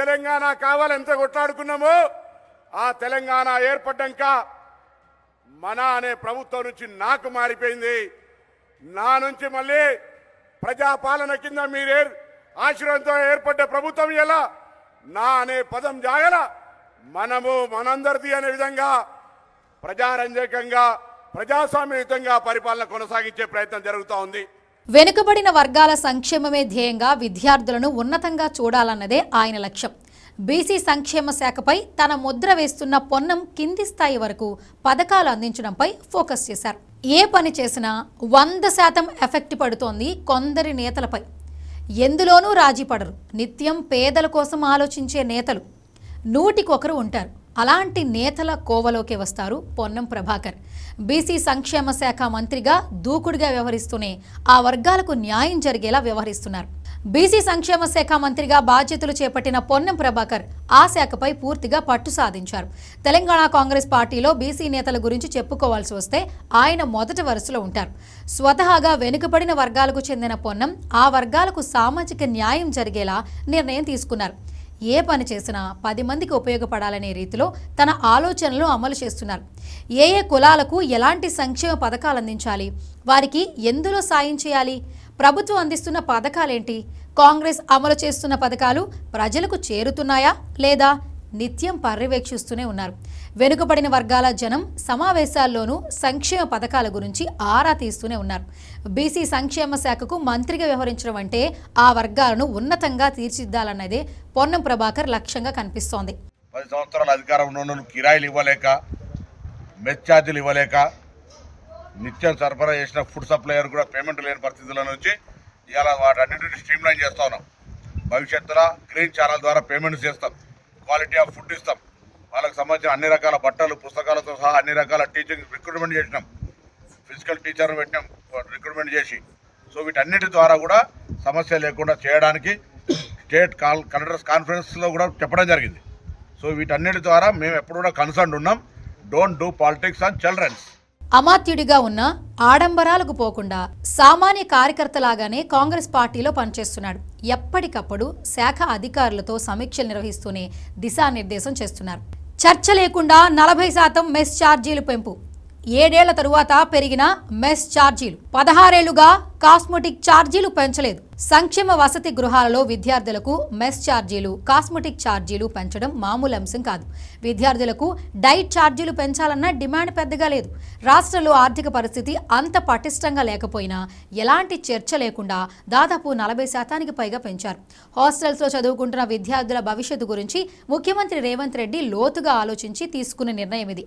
తెలంగాణ కావాలంత ఎంత కొట్లాడుకున్నామో ఆ తెలంగాణ ఏర్పడ్డాక మన అనే ప్రభుత్వం నుంచి నాకు మారిపోయింది. నా నుంచి మళ్ళీ ప్రజాపాలన కింద మీరే ఆశీర్వాదంతో ఏర్పడ్డ ప్రభుత్వం ఎలా? నా అనే పదం జాగల మనము మనందరిది అనే విధంగా ప్రజారంజకంగా ప్రజాస్వామ్యయుతంగా పరిపాలన కొనసాగించే ప్రయత్నం జరుగుతూ ఉంది. వెనుకబడిన వర్గాల సంక్షేమమే ధ్యేయంగా విద్యార్థులను ఉన్నతంగా చూడాలన్నదే ఆయన లక్ష్యం. బీసీ సంక్షేమ శాఖపై తన ముద్ర వేస్తున్న పొన్నం కింది స్థాయి వరకు పథకాలు అందించడంపై ఫోకస్ చేశారు. ఏ పని చేసినా వంద శాతం ఎఫెక్ట్ పడుతోంది కొందరి నేతలపై. ఎందులోనూ రాజీ పడరు. నిత్యం పేదల కోసం ఆలోచించే నేతలు. నూటికొకరు ఉంటారు. అలాంటి నేతల కోవలోకి వస్తారు పొన్నం ప్రభాకర్. బీసీ సంక్షేమ శాఖ మంత్రిగా దూకుడుగా వ్యవహరిస్తూనే ఆ వర్గాలకు న్యాయం జరిగేలా వ్యవహరిస్తున్నారు. బీసీ సంక్షేమ శాఖ మంత్రిగా బాధ్యతలు చేపట్టిన పొన్నం ప్రభాకర్ ఆ శాఖపై పూర్తిగా పట్టు సాధించారు. తెలంగాణ కాంగ్రెస్ పార్టీలో బీసీ నేతల గురించి చెప్పుకోవాల్సి వస్తే ఆయన మొదటి వరుసలో ఉంటారు. స్వతహాగా వెనుకబడిన వర్గాలకు చెందిన పొన్నం ఆ వర్గాలకు సామాజిక న్యాయం జరిగేలా నిర్ణయం తీసుకున్నారు. ఏ పని చేసినా పది మందికి ఉపయోగపడాలనే రీతిలో తన ఆలోచనలు అమలు చేస్తున్నారు. ఏ ఏ కులాలకు ఎలాంటి సంక్షేమ పథకాలు అందించాలి? వారికి ఎందులో సాయం చేయాలి? ప్రభుత్వం అందిస్తున్న పథకాలేంటి? కాంగ్రెస్ అమలు చేస్తున్న పథకాలు ప్రజలకు చేరుతున్నాయా లేదా? నిత్యం పర్యవేక్షిస్తూనే ఉన్నారు. వెనుకబడిన వర్గాల జనం సమావేశాల్లోనూ సంక్షేమ పథకాల గురించి ఆరా తీస్తూనే ఉన్నారు. బీసీ సంక్షేమ శాఖకు మంత్రిగా వ్యవహరించడం అంటే ఆ వర్గాలను ఉన్నతంగా తీర్చిదిద్దాలన్నదే పొన్నం ప్రభాకర్ లక్ష్యంగా కనిపిస్తోంది. పది సంవత్సరాల అధికారం ఉన్న కిరాయిలు ఇవ్వలేక మెచ్చార్జీలు ఇవ్వలేక నిత్యం సరఫరా చేసిన ఫుడ్ సప్లయర్ కూడా పేమెంట్ లేని పరిస్థితుల నుంచి ఇవాళ వాటన్నింటిని స్ట్రీమ్ లైన్ చేస్తా ఉన్నాం. భవిష్యత్తులో గ్రీన్ ఛానల్ ద్వారా పేమెంట్స్ చేస్తాం. క్వాలిటీ ఆఫ్ ఫుడ్ ఇస్తాం. వాళ్ళకి సంబంధించిన అన్ని రకాల బట్టలు పుస్తకాలతో సహా అన్ని రకాల టీచింగ్ రిక్రూట్మెంట్ చేసినాం. ఫిజికల్ టీచర్ని పెట్టినాం రిక్రూట్మెంట్ చేసి. సో వీటన్నిటి ద్వారా కూడా సమస్య లేకుండా చేయడానికి స్టేట్ కాల్ కలెక్టర్స్ కాన్ఫరెన్స్లో కూడా చెప్పడం జరిగింది. సో వీటన్నిటి ద్వారా మేము ఎప్పుడు కూడా కన్సర్న్ ఉన్నాం. Don't do politics on childrens అమాత్యుడిగా ఉన్న ఆడంబరాలకు పోకుండా సామాన్య కార్యకర్తలాగానే కాంగ్రెస్ పార్టీలో పనిచేస్తున్నాడు. ఎప్పటికప్పుడు శాఖ అధికారులతో సమీక్షలు నిర్వహిస్తూనే దిశానిర్దేశం చేస్తున్నారు. చర్చ లేకుండా నలభై శాతం మెస్ ఛార్జీలు పెంపు. ఏడేళ్ళ తరువాత పెరిగిన మెస్ ఛార్జీలు పదహారేళ్ళుగా కాస్మెటిక్ ఛార్జీలు పెంచలేదు. సంక్షేమ వసతి గృహాలలో విద్యార్థులకు మెస్ ఛార్జీలు కాస్మెటిక్ ఛార్జీలు పెంచడం మామూలు అంశం కాదు. విద్యార్థులకు డైట్ ఛార్జీలు పెంచాలన్న డిమాండ్ పెద్దగా లేదు. రాష్ట్రంలో ఆర్థిక పరిస్థితి అంత పటిష్టంగా లేకపోయినా ఎలాంటి చర్చ లేకుండా దాదాపు నలభై శాతానికి పైగా పెంచారు. హాస్టల్స్లో చదువుకుంటున్న విద్యార్థుల భవిష్యత్తు గురించి ముఖ్యమంత్రి రేవంత్ రెడ్డి లోతుగా ఆలోచించి తీసుకున్న నిర్ణయం ఇది.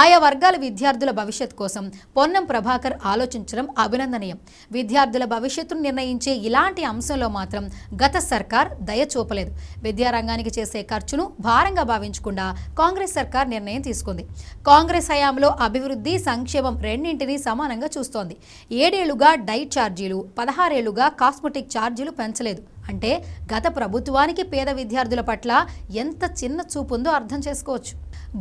ఆయా వర్గాల విద్యార్థుల భవిష్యత్ కోసం పొన్నం ప్రభాకర్ ఆలోచించడం అభినందనీయం. విద్యార్థుల భవిష్యత్తును నిర్ణయించే ఇలాంటి అంశంలో మాత్రం గత సర్కార్ దయ చూపలేదు. విద్యారంగానికి చేసే ఖర్చును భారంగా భావించకుండా కాంగ్రెస్ సర్కార్ నిర్ణయం తీసుకుంది. కాంగ్రెస్ హయాంలో అభివృద్ధి సంక్షేమం రెండింటినీ సమానంగా చూస్తోంది. ఏడేళ్ళుగా డైట్ ఛార్జీలు పదహారేళ్ళుగా కాస్మెటిక్ ఛార్జీలు పెంచలేదు. అంటే గత ప్రభుత్వానికి పేద విద్యార్థుల పట్ల ఎంత చిన్న చూపు ఉందో అర్థం చేసుకోవచ్చు.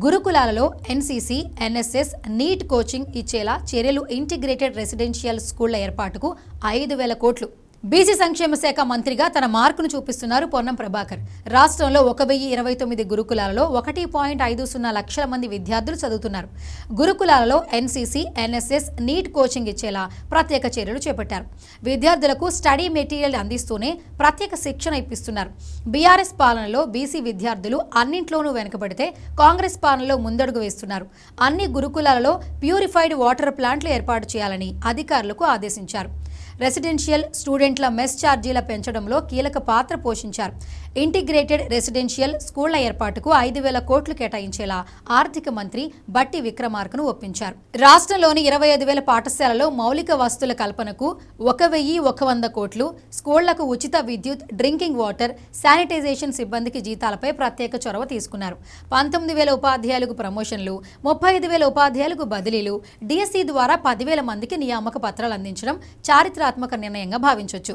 గురుకులాలలో ఎన్సీసీ ఎన్ఎస్ఎస్ నీట్ కోచింగ్ ఇచ్చేలా చర్యలు ఇంటిగ్రేటెడ్ రెసిడెన్షియల్ స్కూళ్ళ ఏర్పాటుకు ఐదు వేల కోట్లు. బీసీ సంక్షేమ శాఖ మంత్రిగా తన మార్కును చూపిస్తున్నారు పొన్నం ప్రభాకర్. రాష్ట్రంలో ఒక వెయ్యి ఇరవై తొమ్మిది గురుకులాలలో ఒకటి పాయింట్ ఐదు సున్నా లక్షల మంది విద్యార్థులు చదువుతున్నారు. గురుకులాలలో ఎన్సీసీ ఎన్ఎస్ఎస్ నీట్ కోచింగ్ ఇచ్చేలా ప్రత్యేక చర్యలు చేపట్టారు. విద్యార్థులకు స్టడీ మెటీరియల్ అందిస్తూనే ప్రత్యేక శిక్షణ ఇప్పిస్తున్నారు. బీఆర్ఎస్ పాలనలో బీసీ విద్యార్థులు అన్నింట్లోనూ వెనుకబడితే కాంగ్రెస్ పాలనలో ముందడుగు వేస్తున్నారు. అన్ని గురుకులాలలో ప్యూరిఫైడ్ వాటర్ ప్లాంట్లు ఏర్పాటు చేయాలని అధికారులకు ఆదేశించారు. రెసిడెన్షియల్ స్టూడెంట్ల మెస్ ఛార్జీల పెంచడంలో కీలక పాత్ర పోషించారు. ఇంటిగ్రేటెడ్ రెసిడెన్షియల్ స్కూళ్ళ ఏర్పాటుకు ఐదు వేల కోట్లు కేటాయించేలా ఆర్థిక మంత్రి బట్టి విక్రమార్కను ఒప్పించారు. రాష్ట్రంలోని ఇరవై ఐదు వేల పాఠశాలలో మౌలిక వస్తువుల కల్పనకు ఒక వెయ్యి ఒక వంద కోట్లు స్కూళ్ళకు ఉచిత విద్యుత్ డ్రింకింగ్ వాటర్ శానిటైజేషన్ సిబ్బందికి జీతాలపై ప్రత్యేక చొరవ తీసుకున్నారు. పంతొమ్మిది వేల ఉపాధ్యాయులకు ప్రమోషన్లు ముప్పై ఐదు వేల ఉపాధ్యాయులకు బదిలీలు డిఎస్సి ద్వారా పదివేల మందికి నియామక పత్రాలు అందించడం చారిత్ర చారిత్రాత్మక నిర్ణయంగా భావించవచ్చు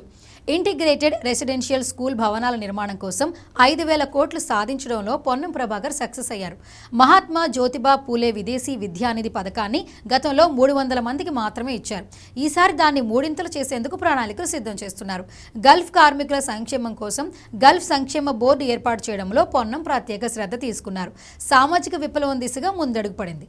ఇంటిగ్రేటెడ్ రెసిడెన్షియల్ స్కూల్ భవనాల నిర్మాణం కోసం ఐదు వేల కోట్లు సాధించడంలో పొన్నం ప్రభాకర్ సక్సెస్ అయ్యారు. మహాత్మా జ్యోతిబా పూలే విదేశీ విద్యానిధి పథకాన్ని గతంలో మూడు వందల మందికి మాత్రమే ఇచ్చారు. ఈసారి దాన్ని మూడింతలు చేసేందుకు ప్రణాళికలు సిద్ధం చేస్తున్నారు. గల్ఫ్ కార్మికుల సంక్షేమం కోసం గల్ఫ్ సంక్షేమ బోర్డు ఏర్పాటు చేయడంలో పొన్నం ప్రత్యేక శ్రద్ధ తీసుకున్నారు. సామాజిక విప్లవం దిశగా ముందడుగు పడింది.